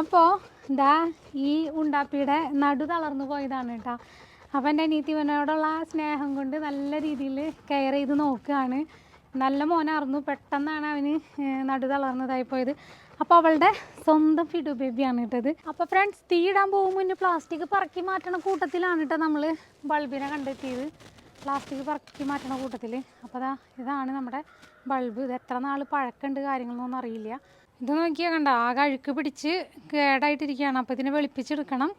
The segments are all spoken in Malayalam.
അപ്പോൾ ദാ ഈ ഉണ്ടാപ്പിയുടെ നടു തളർന്നു പോയതാണ് കേട്ടോ. അപ്പം എന്റെ അനീത്തിവനോടുള്ള സ്നേഹം കൊണ്ട് നല്ല രീതിയിൽ കെയർ ചെയ്ത് നോക്കുകയാണ്. നല്ല മോനായിരുന്നു പെട്ടെന്നാണ് അവന് നടു തളർന്നതായി പോയത്. അപ്പോൾ അവളുടെ സ്വന്തം ഫിഡു ബേബിയാണ് കേട്ടത് അപ്പോൾ ഫ്രണ്ട്സ് തീ ഇടാൻ പോകും മുന്നേ പ്ലാസ്റ്റിക് പറക്കി മാറ്റണ കൂട്ടത്തിലാണ് കേട്ടോ നമ്മൾ ബൾബിനെ കണ്ടെത്തിയത്. പ്ലാസ്റ്റിക് പറക്കി മാറ്റണ കൂട്ടത്തിൽ അപ്പോൾ അതാ ഇതാണ് നമ്മുടെ ബൾബ്. ഇത് എത്ര നാൾ പഴക്കമുണ്ട് കാര്യങ്ങളൊന്നും അറിയില്ല. ഇത് നോക്കിയാൽ കണ്ട ആകെ അഴുക്ക് പിടിച്ച് കേടായിട്ടിരിക്കുകയാണ്. അപ്പോൾ ഇതിനെ വെളുപ്പിച്ചെടുക്കണം.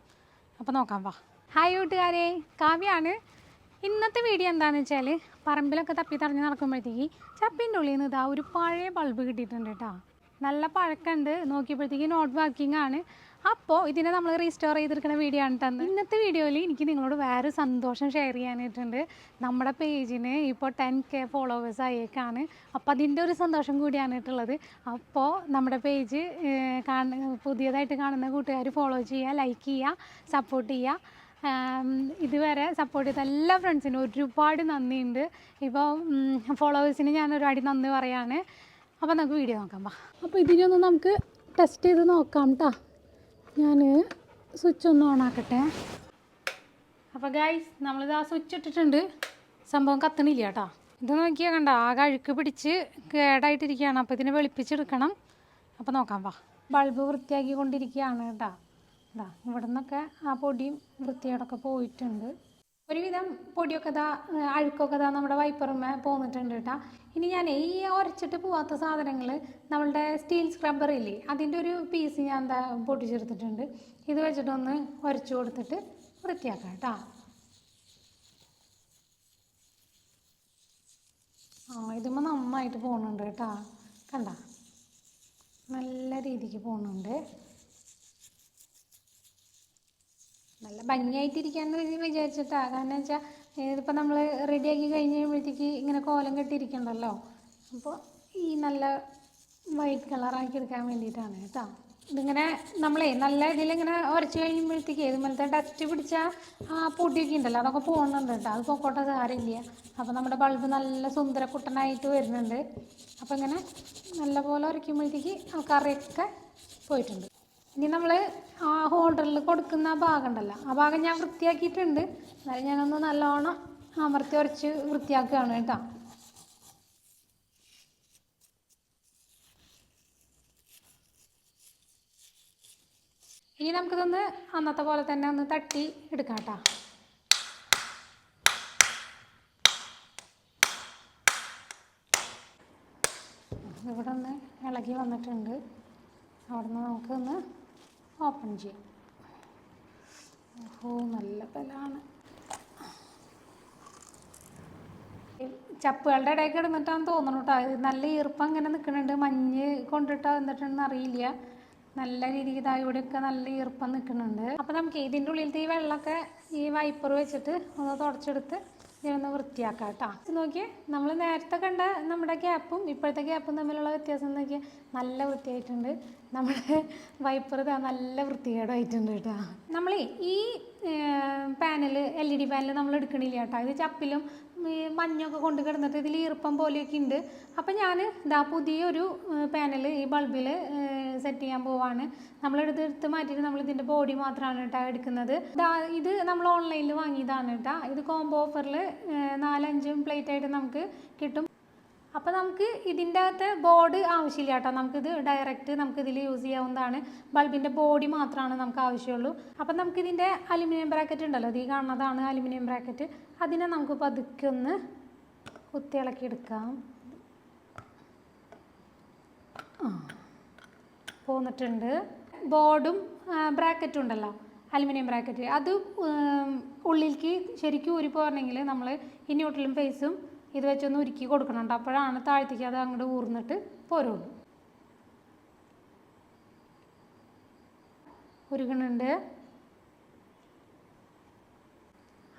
അപ്പോൾ നോക്കാം വാ. ഹായ് കൂട്ടുകാരെ കാവ്യാണ്. ഇന്നത്തെ വീഡിയോ എന്താണെന്ന് വെച്ചാൽ പറമ്പിലൊക്കെ തപ്പി തറഞ്ഞ് നടക്കുമ്പോഴത്തേക്ക് ചപ്പിന്റെ ഉള്ളിൽ നിന്ന് ഇതാ ഒരു പഴയ ബൾബ് കിട്ടിയിട്ടുണ്ട് കേട്ടോ. നല്ല പഴക്കമുണ്ട്. നോക്കിയപ്പോഴത്തേക്ക് നോട്ട് വർക്കിംഗ് ആണ്. അപ്പോൾ ഇതിനെ നമ്മൾ റീസ്റ്റോർ ചെയ്തിരിക്കുന്ന വീഡിയോ ആണ് തന്നെ ഇന്നത്തെ വീഡിയോയിൽ എനിക്ക് നിങ്ങളോട് വേറെ സന്തോഷം ഷെയർ ചെയ്യാനായിട്ടുണ്ട്. നമ്മുടെ പേജിന് ഇപ്പോൾ ടെൻ കെ ഫോളോവേഴ്സ് ആയേക്കാണ്. അപ്പോൾ അതിന്റെ ഒരു സന്തോഷം കൂടിയാണിട്ടുള്ളത്. അപ്പോൾ നമ്മുടെ പേജ് കാണ പുതിയതായിട്ട് കാണുന്ന കൂട്ടുകാർ ഫോളോ ചെയ്യുക ലൈക്ക് ചെയ്യുക സപ്പോർട്ട് ചെയ്യുക. ഇതുവരെ സപ്പോർട്ട് ചെയ്ത എല്ലാ ഫ്രണ്ട്സിനും ഒരുപാട് നന്ദിയുണ്ട്. ഇപ്പോൾ ഫോളോവേഴ്സിന് ഞാൻ അടി നന്ദി പറയാണ്. അപ്പോൾ നമുക്ക് വീഡിയോ നോക്കാം വാ. അപ്പോൾ ഇതിനൊന്ന് നമുക്ക് ടെസ്റ്റ് ചെയ്ത് നോക്കാം കേട്ടോ ഞാൻ സ്വിച്ച് ഒന്ന് ഓൺ ആക്കട്ടെ. അപ്പോൾ ഗൈസ് നമ്മളിത് ആ സ്വിച്ച് ഇട്ടിട്ടുണ്ട്. സംഭവം കത്തണില്ല കേട്ടോ ഇത് നോക്കിയാൽ കണ്ട ആ അഴുക്ക് പിടിച്ച് കേടായിട്ടിരിക്കുകയാണ്. അപ്പോൾ ഇതിനെ വെളുപ്പിച്ചെടുക്കണം. അപ്പോൾ നോക്കാം വാ. ബൾബ് വൃത്തിയാക്കി കൊണ്ടിരിക്കുകയാണ് കേട്ടോ ഇതാ ഇവിടെ നിന്നൊക്കെ ആ പൊടിയും വൃത്തിയോടൊക്കെ പോയിട്ടുണ്ട്. ഒരുവിധം പൊടിയൊക്കെ ഇതാ അഴുക്കൊക്കെ ഇതാ നമ്മുടെ വൈപ്പറുമേ പോന്നിട്ടുണ്ട് കേട്ടോ ഇനി ഞാൻ ഈ ഉരച്ചിട്ട് പോവാത്ത സാധനങ്ങൾ നമ്മളുടെ സ്റ്റീൽ സ്ക്രബ്ബർ ഇല്ലേ അതിന്റെ ഒരു പീസ് ഞാൻ എന്താ പൊട്ടിച്ചെടുത്തിട്ടുണ്ട്. ഇത് വെച്ചിട്ടൊന്ന് ഉരച്ചു കൊടുത്തിട്ട് വൃത്തിയാക്കാം കേട്ടോ. ആ ഇതുമ്പോൾ നന്നായിട്ട് പോകുന്നുണ്ട് കേട്ടോ. കണ്ട? നല്ല രീതിക്ക് പോകുന്നുണ്ട് നല്ല ഭംഗിയായിട്ടിരിക്കാന്ന് വിചാ- വിചാരിച്ചിട്ടാ. കാരണം വെച്ചാൽ ഇതിപ്പോൾ നമ്മൾ റെഡിയാക്കി കഴിഞ്ഞ് കഴിയുമ്പോഴത്തേക്ക് ഇങ്ങനെ കോലം കെട്ടിയിരിക്കണ്ടല്ലോ? അപ്പോൾ ഈ നല്ല വൈറ്റ് കളറാക്കി എടുക്കാൻ വേണ്ടിയിട്ടാണ് കേട്ടോ. ഇതിങ്ങനെ നമ്മളെ നല്ല ഇതിലിങ്ങനെ ഉരച്ച് കഴിയുമ്പോഴത്തേക്ക് ഇതുപോലത്തെ ഡസ്റ്റ് പിടിച്ച ആ പൊടിയൊക്കെ ഉണ്ടല്ലോ അതൊക്കെ പോകുന്നുണ്ട് കേട്ടോ. അത് പൊക്കോട്ടെ സാരമില്ല. അപ്പോൾ നമ്മുടെ ബൾബ് നല്ല സുന്ദര കുട്ടനായിട്ട് വരുന്നുണ്ട്. അപ്പോൾ ഇങ്ങനെ നല്ലപോലെ ഉരയ്ക്കുമ്പോഴത്തേക്ക് ആ കറിയൊക്കെ പോയിട്ടുണ്ട്. ഇനി നമ്മൾ ആ ഹോൾഡറിൽ കൊടുക്കുന്ന ആ ഭാഗം ഉണ്ടല്ലോ ആ ഭാഗം ഞാൻ വൃത്തിയാക്കിയിട്ടുണ്ട്. എന്നാലും ഞാനൊന്ന് നല്ലോണം അമർത്തി ഉരച്ച് വൃത്തിയാക്കുകയാണ് കേട്ടോ. ഇനി നമുക്കിതൊന്ന് അന്നത്തെ പോലെ തന്നെ ഒന്ന് തട്ടി എടുക്കാം കേട്ടോ. ഇവിടെ ഒന്ന് ഇളകി വന്നിട്ടുണ്ട്. അവിടെ നിന്ന് നമുക്കൊന്ന് ഓപ്പൺ ചെയ്യാം. ഓഹോ നല്ല ബലാണ് ഈ ചപ്പുകളുടെ ഇടയിൽ കിടന്നിട്ടാന്ന് തോന്നണു കേട്ടോ നല്ല ഈർപ്പം ഇങ്ങനെ നിൽക്കുന്നുണ്ട്. മഞ്ഞ് കൊണ്ടിട്ട് എന്നിട്ടുണ്ടെന്ന് അറിയില്ല. നല്ല രീതിക്ക് ഇതാ നല്ല ഈർപ്പം നിൽക്കുന്നുണ്ട്. അപ്പോൾ നമുക്ക് ഇതിന്റെ ഉള്ളിലത്തെ ഈ വെള്ളമൊക്കെ ഈ വൈപ്പർ വെച്ചിട്ട് ഒന്ന് തുടച്ചെടുത്ത് ഇതിനൊന്ന് വൃത്തിയാക്കാം കേട്ടോ നോക്കിയേ നമ്മൾ നേരത്തെ കണ്ട നമ്മുടെ ഗ്യാപ്പും ഇപ്പോഴത്തെ ഗ്യാപ്പും തമ്മിലുള്ള വ്യത്യാസം നോക്കിയാൽ നല്ല വൃത്തിയായിട്ടുണ്ട്. നമ്മുടെ വൈപ്പർ നല്ല വൃത്തികേടായിട്ടുണ്ട് കേട്ടോ. നമ്മൾ ഈ panel L E D panel നമ്മൾ എടുക്കണില്ല കേട്ടോ. ഇത് ചപ്പിലും മഞ്ഞൊക്കെ കൊണ്ട് കിടന്നിട്ട് ഇതിൽ ഈർപ്പം പോലെയൊക്കെ ഉണ്ട്. അപ്പം ഞാൻ ഇതാ പുതിയൊരു പാനൽ ഈ ബൾബിൽ സെറ്റ് ചെയ്യാൻ പോവാണ്. നമ്മളെടുത്ത് എടുത്ത് മാറ്റിയിട്ട് നമ്മൾ ഇതിന്റെ ബോഡി മാത്രമാണ് കേട്ടോ എടുക്കുന്നത്. ഇത് നമ്മൾ ഓൺലൈനിൽ വാങ്ങിയതാണ് കേട്ടോ ഇത് കോംബോ ഓഫറിൽ നാലഞ്ചും പ്ലേറ്റ് ആയിട്ട് നമുക്ക് കിട്ടും. അപ്പോൾ നമുക്ക് ഇതിന്റെ അകത്ത് ബോർഡ് ആവശ്യമില്ല കേട്ടോ നമുക്കിത് ഡയറക്റ്റ് നമുക്കിതിൽ യൂസ് ചെയ്യാവുന്നതാണ്. ബൾബിന്റെ ബോഡി മാത്രമാണ് നമുക്ക് ആവശ്യമുള്ളൂ. അപ്പം നമുക്കിതിന്റെ അലുമിനിയം ബ്രാക്കറ്റ് ഉണ്ടല്ലോ ഈ കാണുന്നതാണ് അലുമിനിയം ബ്രാക്കറ്റ് അതിനെ നമുക്ക് പതുക്കെ ഒന്ന് കുത്തി ഇളക്കി എടുക്കാം. ആ. പോന്നിട്ടുണ്ട്. ബോർഡും ബ്രാക്കറ്റും ഉണ്ടല്ലോ അലുമിനിയം ബ്രാക്കറ്റ്. അത് ഉള്ളിലേക്ക് ശരിക്കും ഊരി നമ്മൾ ഈ ന്യൂട്രലും ഫേസും ഇത് വെച്ചൊന്ന് ഉരുക്കി കൊടുക്കണം അപ്പോഴാണ് താഴ്ത്തേക്ക് അത് അങ്ങോട്ട് ഊർന്നിട്ട് പോരുള്ളൂ. ഉരുകണുണ്ട്.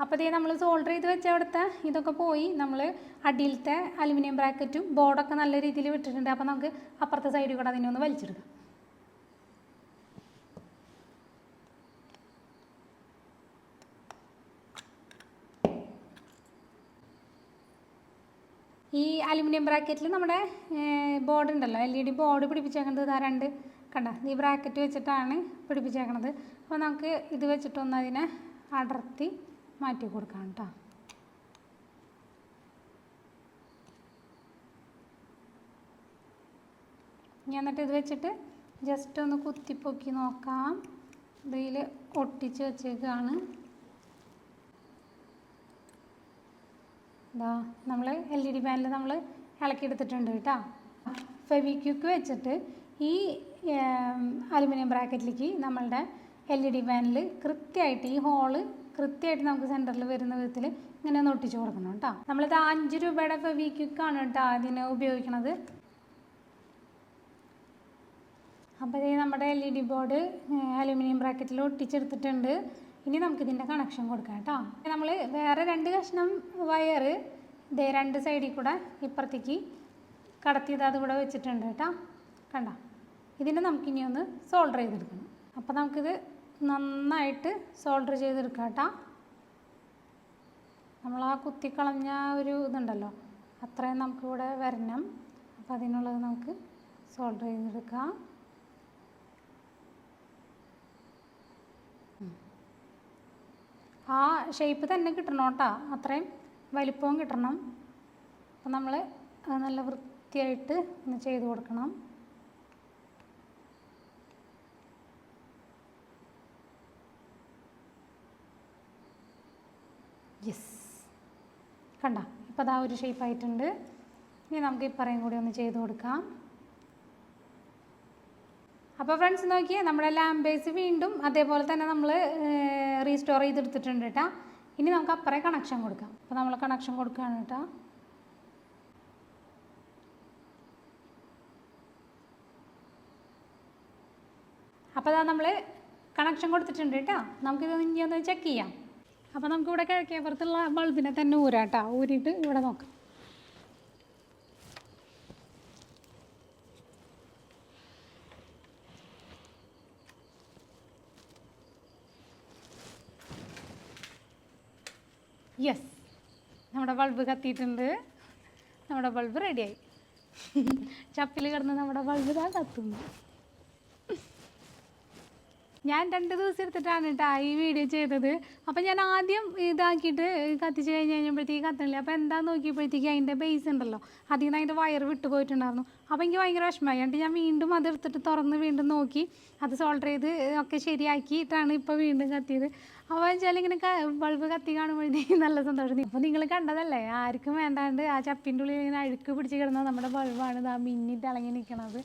അപ്പോൾ ഇതേ നമ്മൾ സോൾഡർ ചെയ്ത് വെച്ച അവിടുത്തെ ഇതൊക്കെ പോയി നമ്മൾ അടിയിലത്തെ അലുമിനിയം ബ്രാക്കറ്റും ബോർഡൊക്കെ നല്ല രീതിയിൽ വിട്ടിട്ടുണ്ട്. അപ്പോൾ നമുക്ക് അപ്പുറത്തെ സൈഡിൽ കൂടെ അതിനെ ഒന്ന് വലിച്ചെടുക്കാം. ഈ അലുമിനിയം ബ്രാക്കറ്റിൽ നമ്മുടെ ബോർഡ് ഉണ്ടല്ലോ എൽ ഇ ഡി ബോർഡ് പിടിപ്പിച്ചേക്കുന്നത് ഇതാ രണ്ട് കണ്ട? ഈ ബ്രാക്കറ്റ് വെച്ചിട്ടാണ് പിടിപ്പിച്ചേക്കണത്. അപ്പോൾ നമുക്ക് ഇത് വെച്ചിട്ടൊന്ന് അതിനെ അടർത്തി മാറ്റി കൊടുക്കാം കേട്ടോ. ഇനി എന്നിട്ട് ഇത് വെച്ചിട്ട് ജസ്റ്റ് ഒന്ന് കുത്തിപ്പൊക്കി നോക്കാം. ഇതിൽ ഒട്ടിച്ച് വെച്ചേക്കാണ്. ഇതാ നമ്മൾ എൽ ഇ ഡി പാനിൽ നമ്മൾ ഇളക്കിയെടുത്തിട്ടുണ്ട് കേട്ടോ. ഫെവിക്വിക്ക് വെച്ചിട്ട് ഈ അലുമിനിയം ബ്രാക്കറ്റിലേക്ക് നമ്മളുടെ എൽ ഇ ഡി പാനിൽ കൃത്യമായിട്ട് ഈ ഹോൾ കൃത്യമായിട്ട് നമുക്ക് സെന്ററിൽ വരുന്ന വിധത്തിൽ ഇങ്ങനെ ഒന്ന് കൊടുക്കണം കേട്ടോ. നമ്മളിത് അഞ്ച് രൂപയുടെ ഫെവിക്വിക്കാണ് കേട്ടോ അതിന് ഉപയോഗിക്കണത്. അപ്പോൾ നമ്മുടെ L E D board aluminium ബ്രാക്കറ്റിൽ ഒട്ടിച്ചെടുത്തിട്ടുണ്ട്. ഇനി നമുക്ക് നമുക്കിതിന്റെ കണക്ഷൻ കൊടുക്കാം കേട്ടോ. നമ്മൾ വേറെ രണ്ട് കഷ്ണം വയർ ഇതേ രണ്ട് സൈഡിൽ കൂടെ ഇപ്പുറത്തേക്ക് കടത്തിയത് അതുകൂടെ വെച്ചിട്ടുണ്ട് കേട്ടോ. കണ്ട? ഇതിനെ നമുക്കിനി ഒന്ന് സോൾഡർ ചെയ്തെടുക്കണം. അപ്പോൾ നമുക്കിത് നന്നായിട്ട് സോൾഡർ ചെയ്തെടുക്കാം കേട്ടോ. നമ്മൾ ആ കുത്തിക്കളഞ്ഞ ഒരു ഇതുണ്ടല്ലോ. അത്രയും നമുക്കിവിടെ വരണം. അപ്പോൾ അതിനുള്ളത് നമുക്ക് സോൾഡർ ചെയ്തെടുക്കാം. ആ ഷേപ്പ് തന്നെ കിട്ടണം കേട്ടോ. അത്രയും വലിപ്പവും കിട്ടണം. അപ്പം നമ്മൾ നല്ല വൃത്തിയായിട്ട് ഒന്ന് ചെയ്ത് കൊടുക്കണം. യെസ് കണ്ട? ഇപ്പോൾ അതാ ഒരു ഷേപ്പായിട്ടുണ്ട് ഇനി നമുക്ക് ഇപ്പറയും കൂടി ഒന്ന് ചെയ്ത് കൊടുക്കാം. അപ്പോൾ ഫ്രണ്ട്സ് നോക്കിയാൽ നമ്മുടെ ലാംബേസ് വീണ്ടും അതേപോലെ തന്നെ നമ്മൾ റീസ്റ്റോർ ചെയ്തെടുത്തിട്ടുണ്ട് കേട്ടോ ഇനി നമുക്ക് അപ്പുറേ കണക്ഷൻ കൊടുക്കാം. അപ്പോൾ നമ്മൾ കണക്ഷൻ കൊടുക്കുകയാണ് കേട്ടോ അപ്പോൾ അതാ നമ്മൾ കണക്ഷൻ കൊടുത്തിട്ടുണ്ട് കേട്ടോ നമുക്കിത് ഇനി ഒന്ന് ചെക്ക് ചെയ്യാം. അപ്പോൾ നമുക്കിവിടെ കിഴക്കേപ്പുറത്തുള്ള ബൾബിനെ തന്നെ ഊരാം കേട്ടോ ഊരിയിട്ട് ഇവിടെ നോക്കാം. യെസ് നമ്മുടെ ബൾബ് കത്തിയിട്ടുണ്ട്. നമ്മുടെ ബൾബ് റെഡിയായി ചപ്പിൽ കിടന്ന് നമ്മുടെ ബൾബ് ഇതാ കത്തുന്നു. ഞാൻ രണ്ട് ദിവസം എടുത്തിട്ടാണ് കേട്ടോ ഈ വീഡിയോ ചെയ്തത്. അപ്പം ഞാൻ ആദ്യം ഇതാക്കിയിട്ട് കത്തിച്ച് കഴിഞ്ഞ് കഴിഞ്ഞപ്പോഴത്തേക്ക് കത്തണില്ല. അപ്പോൾ എന്താ നോക്കിയപ്പോഴത്തേക്ക് അതിന്റെ ബേസ് ഉണ്ടല്ലോ. അതിൽ നിന്ന് അതിന്റെ വയർ വിട്ടു പോയിട്ടുണ്ടായിരുന്നു. അപ്പോൾ എനിക്ക് ഭയങ്കര വിഷമമായി. എന്നിട്ട് ഞാൻ വീണ്ടും അത് എടുത്തിട്ട് തുറന്ന് വീണ്ടും നോക്കി. അത് സോൾഡർ ചെയ്ത് ഒക്കെ ശരിയാക്കിയിട്ടാണ് ഇപ്പോൾ വീണ്ടും കത്തിയത്. അപ്പോൾ വെച്ചാൽ ഇങ്ങനെ ബൾബ് കത്തി കാണുമ്പോഴത്തേക്ക് നല്ല സന്തോഷം. അപ്പോൾ നിങ്ങൾ കണ്ടതല്ലേ? ആർക്കും വേണ്ടാണ്ട് ആ ചപ്പിന്റെ ഉള്ളിൽ ഇങ്ങനെ അഴുക്ക് പിടിച്ച് കിടന്ന നമ്മുടെ ബൾബാണ് ഇതാ മിന്നിട്ട് ഇളങ്ങി നിൽക്കണത്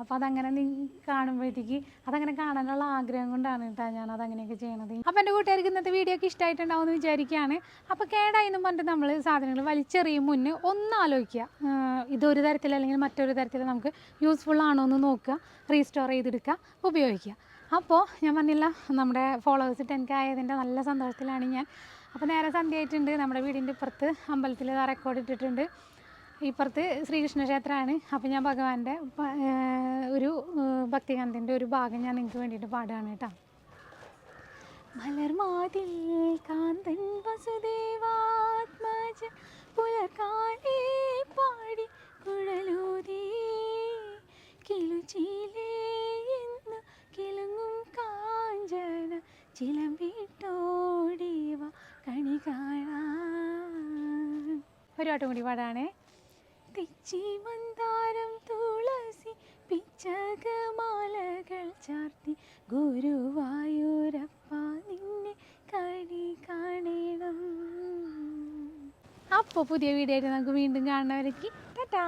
അപ്പോൾ അതങ്ങനെ നി കാണുമ്പോഴത്തേക്ക് അതങ്ങനെ കാണാനുള്ള ആഗ്രഹം കൊണ്ടാണ് കേട്ടോ ഞാൻ അതങ്ങനെയൊക്കെ ചെയ്യണത്. അപ്പോൾ എന്റെ കൂട്ടുകാർക്ക് ഇന്നത്തെ വീഡിയോ ഒക്കെ ഇഷ്ടമായിട്ടുണ്ടാവും എന്ന് വിചാരിക്കുകയാണ്. അപ്പോൾ കേടായെന്നും പറഞ്ഞിട്ട് നമ്മൾ സാധനങ്ങൾ വലിച്ചെറിയും മുന്നേ ഒന്ന് ആലോചിക്കുക ഇതൊരു തരത്തിൽ അല്ലെങ്കിൽ മറ്റൊരു തരത്തിൽ നമുക്ക് യൂസ്ഫുൾ ആണോ എന്ന് നോക്കുക റീസ്റ്റോർ ചെയ്തെടുക്കുക ഉപയോഗിക്കുക. അപ്പോൾ ഞാൻ പറഞ്ഞില്ല നമ്മുടെ ഫോളോവേഴ്സ് ടെൻ കെ ആയതിന്റെ നല്ല സന്തോഷത്തിലാണ് ഞാൻ. അപ്പോൾ നേരെ സന്ധ്യ ആയിട്ടുണ്ട് നമ്മുടെ വീടിന്റെ ഇപ്പുറത്ത് അമ്പലത്തിൽ റെക്കോർഡ് ഇട്ടിട്ടുണ്ട്. ഇപ്പുറത്ത് ശ്രീകൃഷ്ണ ക്ഷേത്രമാണ് അപ്പോൾ ഞാൻ ഭഗവാന്റെ ഒരു ഏഹ് ഭക്തികാന്തിന്റെ ഒരു ഭാഗം ഞാൻ നിങ്ങൾക്ക് വേണ്ടിയിട്ട് പാടുകയാണ് കേട്ടോ. മലർമാതിൽ കാന്തൻ വസുദേവാത്മജ പുലർക്കാലേ പാടി കുഴലൂതി. കിളുചീലേ എന്ന് കിളുങ്ങും കാഞ്ചന ചിലമ്പിട്ടോടിവ കണി കാണാൻ ഒരു പാട്ടും കൂടി പാടാണേ. തെച്ചി മന്ദാരം തുളസി പിച്ചകമാലകൾ ചാർത്തി ഗുരുവായൂരപ്പ നിന്നെ കണി കാണണം. അപ്പോൾ പുതിയ വീഡിയോ ആയിട്ട് നമുക്ക് വീണ്ടും കാണുന്നവരേക്ക് ടാറ്റാ.